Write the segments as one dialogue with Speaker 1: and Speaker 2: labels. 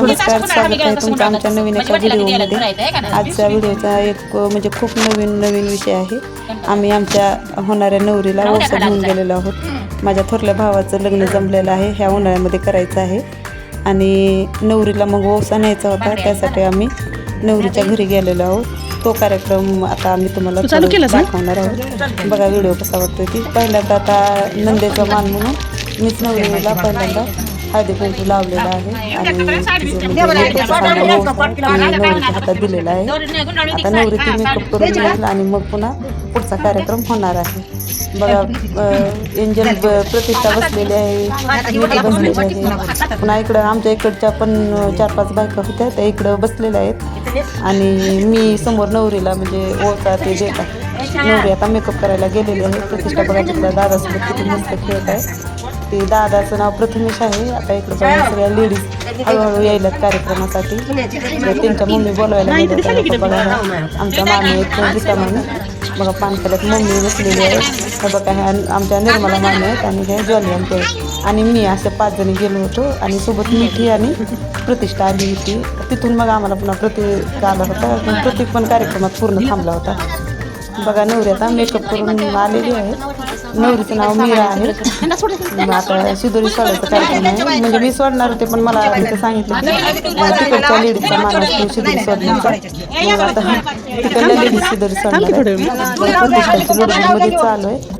Speaker 1: नमस्कार स्वागत आहे तुमचं आमच्या नवीन एका व्हिडिओमध्ये. आजच्या व्हिडिओचा एक म्हणजे खूप नवीन नवीन विषय आहे. आम्ही आमच्या होणाऱ्या नवरीला ओसा घेऊन गेलेलो आहोत. माझ्या थोरल्या भावाचं लग्न जमलेलं आहे ह्या उन्हाळ्यामध्ये करायचं आहे. आणि नवरीला मग ओसा न्यायचा होता त्यासाठी आम्ही नवरीच्या घरी गेलेलो आहोत. तो कार्यक्रम आता आम्ही तुम्हाला दाखवणार आहोत. बघा व्हिडिओ कसा वाटतोय ती. पहिल्यांदा आता नंदेचा मान म्हणून मीच नवरीला पहिल्यांदा हळदी कुंकू लावलेला आहे आणि हातात दिलेला आहे. आता नवरी ती मेकअप करून येईल आणि मग पुन्हा पुढचा कार्यक्रम होणार आहे. बघा एंजल प्रतिष्ठा बसलेली आहे. युती बसलेली आहे. पुन्हा इकडं आमच्या इकडच्या पण चार पाच बायका होत्या त्या इकडं बसलेल्या आहेत. आणि मी समोर नवरीला म्हणजे ओळखा ते देतात. नवरी आता मेकअप करायला गेलेली आहे. प्रतिष्ठा बघा तिथल्या दादासोबत किती मस्त खेळत आहे. ते दादाचं नाव प्रथमेश आहे. आता इकडे सगळ्या लेडीज हळूहळू यायल्यात कार्यक्रमासाठी. तर त्यांच्या मम्मी बोलवायला. बघा आमच्या मामी आहेत गीता मामी. बघा पानकल्यात मम्मी बसलेली आहे. हे बघा ह्या आमच्या निर्मला मामी आहेत आणि ह्या जॉली आमच्या आहेत. आणि मी अशा पाच जणी गेलो होतो आणि सोबत मिठी आणि प्रतिष्ठा आली होती. तिथून मग आम्हाला पुन्हा प्रतीक आला होता. पण प्रतीक पण कार्यक्रमात पूर्ण थांबला होता. बघा आता मेकअप करून आलेली आहे. नवरीचं नाव मीरा आहे. मग आता शिदोरी सोडायचा कार्यक्रम आहे. म्हणजे मी सोडणार होते पण मला तिथं सांगितलं तिकडच्या लेडीजचा मान असतो शिदोरी सोडण्याचा मग आता तिकडल्या लेडीज शिदोरी सोडणार लुडबुडमध्ये चालू आहे.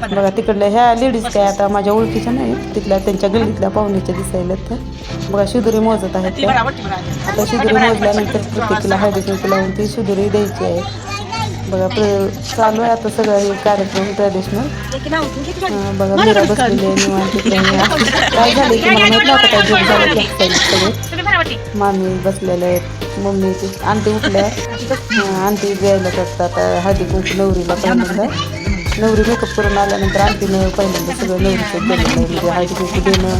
Speaker 1: बघा तिकडल्या ह्या लेडीज काय आता माझ्या ओळखीच्या नाहीत तिथल्या त्यांच्या गल्लीतल्या पाहुण्याच्या दिसायला त्या. बघा शिदोरी मोजत आहेत त्या. आता शिदोरी मोजल्यानंतर प्रत्येकीला हळदी कुंकू लावून ती शिदोरी द्यायची आहे. बघा प्र चालू आहे आता सगळं हे कार्यक्रम ट्रॅडिशनल बघा मीरा बसलेली आहे निवांत काय झालं की मला माहीत नव्हतं काय जोक झालं की सगळे मामी बसलेल्या आहेत मम्मी ती आंटी उठल्या. आंटी द्यायला करतात हळदी कुंकू नवरीला पहिल्यांदा. नवरी मेकअप करून आल्यानंतर आंटीनं पहिल्यांदा सगळं नवरीचं केलेलं आहे म्हणजे हळदी कुंकू देणं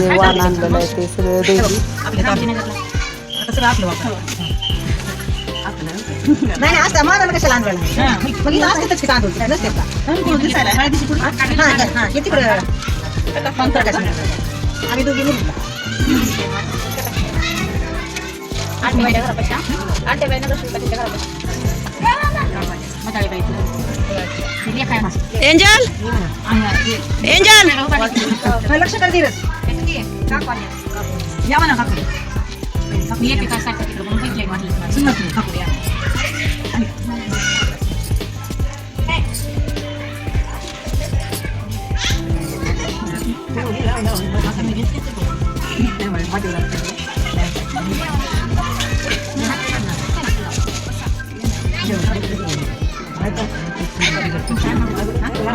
Speaker 1: जे वाण आणलेलं आहे ते सगळं द्यायची
Speaker 2: नाही नाही असं मला कशाला आणलं मग इथं असते तशी तांदूळ नसते का? हा हा, हा. हे तिकडं आम्ही दोघी मुली
Speaker 3: एंजल? एंजल?
Speaker 2: लक्ष कर धीरज. या म्हणा काकू. जाऊ द्या जाऊ आहे माझी लहान नाही नाही शिबिरवरची ब्लाऊज आहे बोला जरा काय नाही, साडी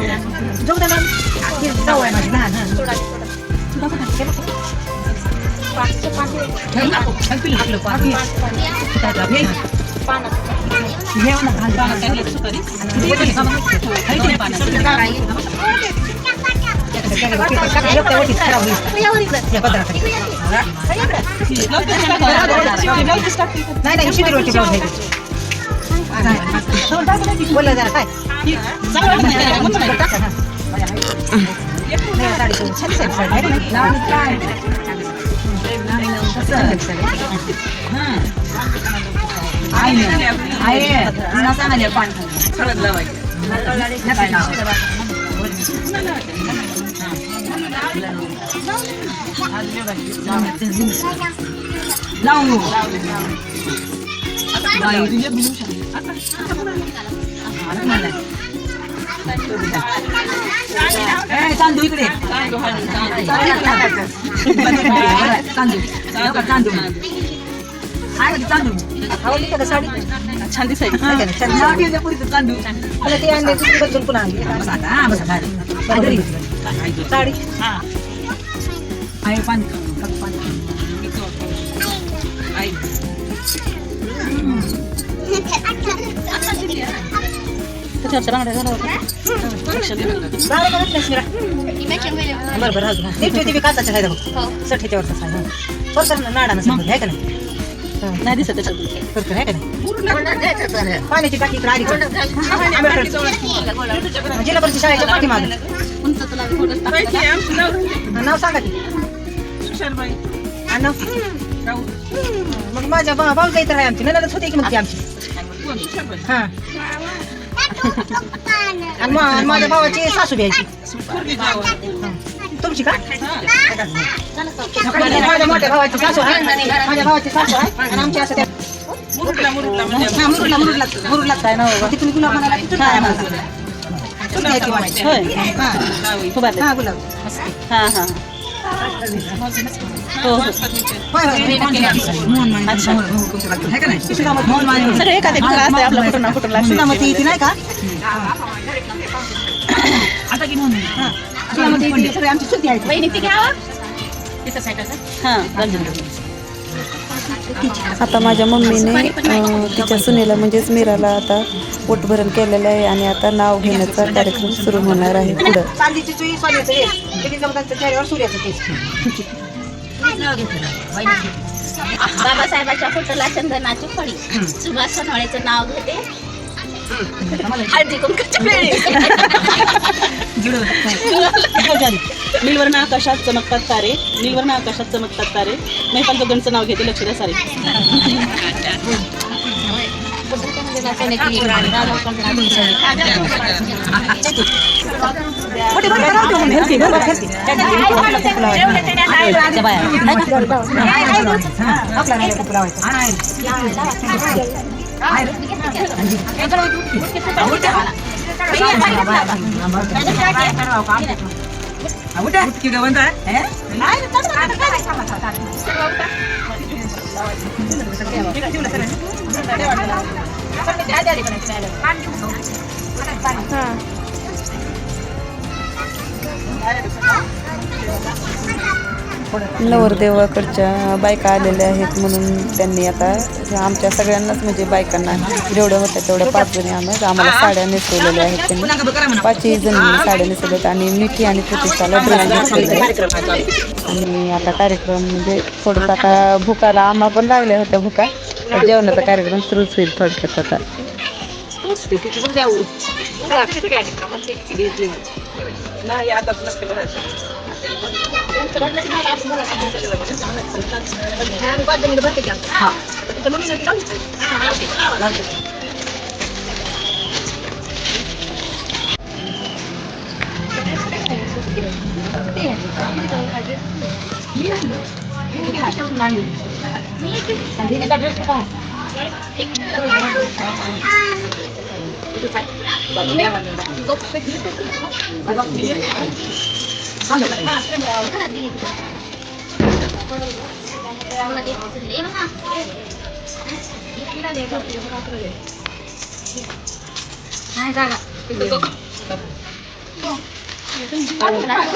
Speaker 2: तो छान साडी साडी आहे का नाही? लावणी काय? कसं? तांदूळ इकडे तांदूळ आवडली का साडी छान दिसायची तांदूळ मला ते आणले बदलून पुन्हा आणली हा साडी साडी आहे पाणी पाणी बरोबर काचाच्या आहे बघ सट ह्याच्यावरचा आहे बरोबर नाडा नसेल आहे का नाही नाही दिसत त्याच्यात आहे का नाही पाण्याची टाकी इकडे आली जिल्हा परिषद शाळेच्या पाठीमागे नाव सांगा की अण्णा मग माझ्या भाऊ भाऊ जायचं आहे आमची ननदच होती की मग ती आमची. हा. आणि मा- माझ्या भावाची सासू घ्यायची तुमची का? माझ्या मोठ्या भावाची सासू आहे. माझ्या भावाची सासू आहे. आणि आमची असं त्या हा, मुरुडला मुरुडला मुरुडला काय ना तिथून गुलाब म्हणाला तिथून काय म्हणाला तिथून घ्यायची माझी.
Speaker 3: होय.
Speaker 2: हा. हा गुलाब
Speaker 3: हा हा हो. हो मित्र असते आपलं कुठं ना कुठं लागतं
Speaker 2: सुनामती ती नाही का? हा. सुनामती ती सगळी आमची चुकी आहे.
Speaker 3: हा.
Speaker 1: आता माझ्या मम्मीने तिच्या सुनेला म्हणजेच मीराला आता पोटभरण केलेलं आहे आणि आता नाव घेण्याचा कार्यक्रम सुरू होणार आहे पुढं.
Speaker 4: बाबासाहेबाच्या फोटोला चंदनाची फळी. सुभाष सोनवळेचं नाव घेते. हळदी
Speaker 3: नीलवर्ण आकाशात चमकतात तारे. नीलवर्ण आकाशात चमकतात तारे. महिपाल गगनचं नाव घेते लक्ष द्या सारे.
Speaker 2: नाही
Speaker 1: नवरदेवाकडच्या बायका आलेल्या आहेत म्हणून त्यांनी आता आमच्या सगळ्यांनाच म्हणजे बायकांना जेवढ्या होत्या तेवढ्या पाच जणी आम्हाला आम्हाला साड्या नेसवलेल्या आहेत त्यांनी. पाचही जणी साड्या नेसवल्यात आणि मिठी आणि प्रतिष्ठाला ड्रेस घेतलेले आणि आता कार्यक्रम म्हणजे थोडंसं आता भुकाला आम्हा पण लागल्या होत्या भुका. जेवणाचा कार्यक्रम सुरूच होईल थोडक्यात आता Yeah.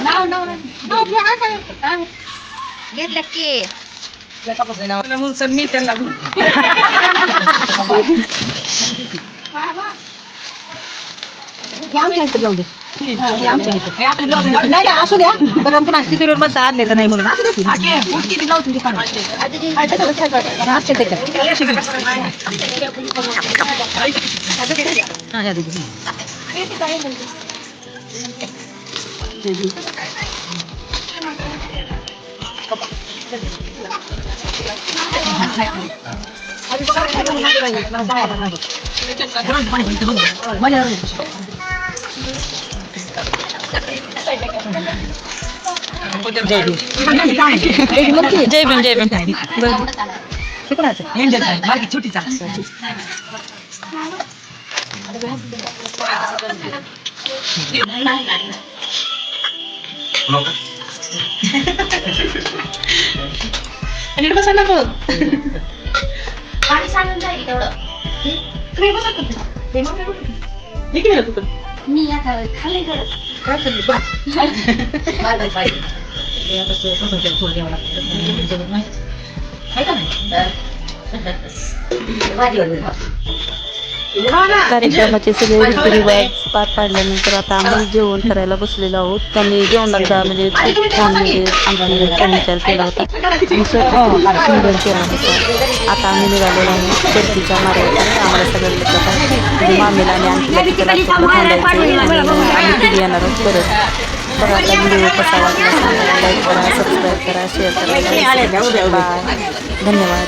Speaker 1: No, no, no. No.
Speaker 4: घेतलं की
Speaker 2: दे नाही, असू द्या पण पुन्हा स्थितीवर म्हणता आणले तर नाही म्हणून असू की. असते त्याच्यात. हा, या दीदी.
Speaker 3: जय भीम जय भीम नीट बसा ना बघ.
Speaker 4: पाणी सांडून जाईल तेवढं.
Speaker 3: हे? किती तू?
Speaker 4: मी आता खाली गरज
Speaker 2: काय चाललंय? बा. Bye, bye, bye. हे
Speaker 1: कार्यक्रमाचे सगळे रीतिरिवाज पार पाडल्यानंतर आता आम्ही जेवण करायला बसलेलो आहोत. त्यांनी जेवणाचा म्हणजे म्हणजे आमचा विचार केला होता. सुंदर केला होता. आता आम्ही निघालेलो आहोत परतीच्या मार्गावर. आम्हाला सगळ्यांना म्हणजे मामीला आणि आणि आम्ही तिथे येणार आहोत परत. बघा आता व्हिडिओ कसा वाटला लाईक करा सबस्क्राईब करा शेअर करा. धन्यवाद.